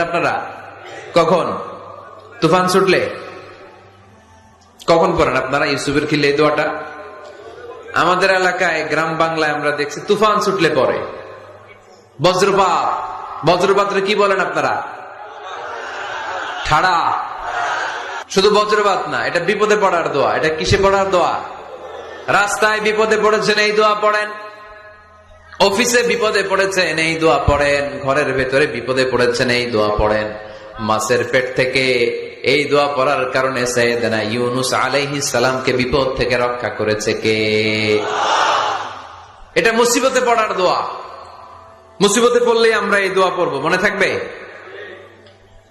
আপনারা? কখন? তুফান ছুটলে? কখন পড়েন আপনারা ইউসুফের খিলে এই দোয়াটা? আমাদের এলাকায় গ্রাম বাংলায় আমরা দেখছি তুফান ছুটলে পরে বজ্রপাত। বজ্রপাত্রে কি বলেন আপনারা? ঠাড়া শুধু বজ্রপাত না, এটা বিপদে পড়ার দোয়া। এটা কিসে পড়ার দোয়া? রাস্তায় বিপদে পড়েছেন, এই দোয়া পড়েন। অফিসে বিপদে পড়েছেন, এই দোয়া পড়েন। ঘরের ভেতরে বিপদে পড়েছেন, এই দোয়া পড়েন। মাছের পেট থেকে এই দোয়া পড়ার কারণে সৈয়দনা ইউনুস আলাইহি সালামকে বিপদ থেকে রক্ষা করেছে কে? এটা মুসিবতে পড়ার দোয়া। মুসিবতে পড়লেই আমরা এই দোয়া পড়ব, মনে থাকবে?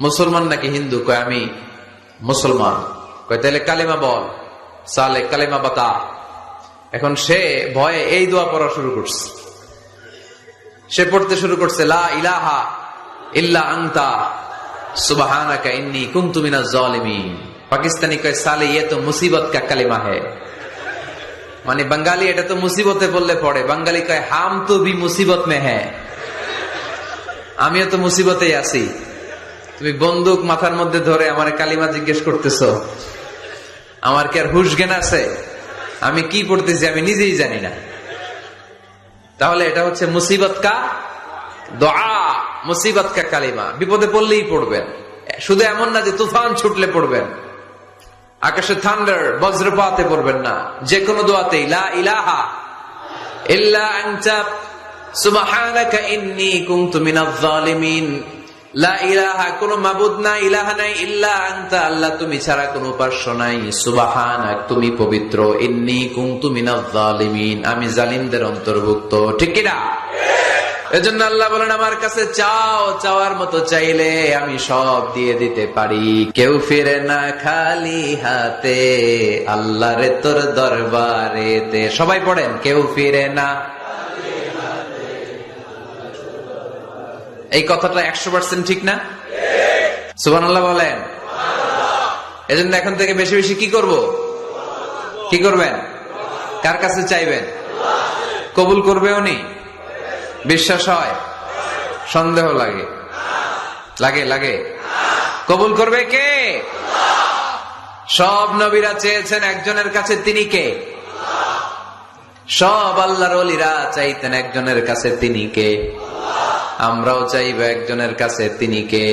মুসলমান নাকি হিন্দু? কয়, আমি মুসলমান। কয় তাহলে কালেমা বল। সালে কালেমা বাতা। এখন সে ভয়ে এই দোয়া পড়া শুরু করছে। সে পড়তে শুরু করছে, লা ইলাহা ইল্লা আংতা কুনতু মিনাজ পাকিস্তানি সালে তো মুসিবত হে। মানে এটা তো মুসিবতে বললে পড়ে। কয়, হাম তো ভি মুসিবত আমিও তো মুসিবতেই আছি। তুমি বন্দুক মাথার মধ্যে ধরে আমার কালিমা জিজ্ঞেস করতেছ। আমার কি আর হুশ জ্ঞান আছে? আমি কি পড়তেছি আমি নিজেই জানি না। তাহলে এটা হচ্ছে মুসিবত কা মুসিবত কা কালিমা। বিপদে পড়লেই পড়বেন। শুধু এমন না যে তুফান ছুটলে পড়বেন। আকাশে থান্ডার, বজ্রপাতে পড়বেন না। যে কোনো দোয়াতেই, লা ইলাহা ইল্লা আনতা ইন্নী কুনতু মিনাজ জালিমিন আমি জালিমদের অন্তর্ভুক্ত। ঠিক কি না এজন্য আল্লাহ বলেন, আমার কাছে চাও, চাওয়ার মতো চাইলে আমি সব দিয়ে দিতে পারি। কেউ ফিরে না খালি হাতে আল্লাহ রে তোর দরবারেতে। সবাই পড়েন, কেউ ফিরে না এই কথাটা একশো পার্সেন্ট ঠিক না? সুবান আল্লাহ বলেন। এজন্য এখন থেকে বেশি বেশি কি করব? কি করবেন? কার কাছে চাইবেন? কবুল করবে উনি? বিশ্বাস হয়? সন্দেহ লাগে। লাগে লাগে। কবুল করবে কে? সব নবীরা চেয়েছেন একজনের কাছে তিনি কে? সব আল্লাহর অলিরা চাইতেন একজনের কাছে তিনি কে? আমরাও চাইব একজনের কাছে তিনি কে?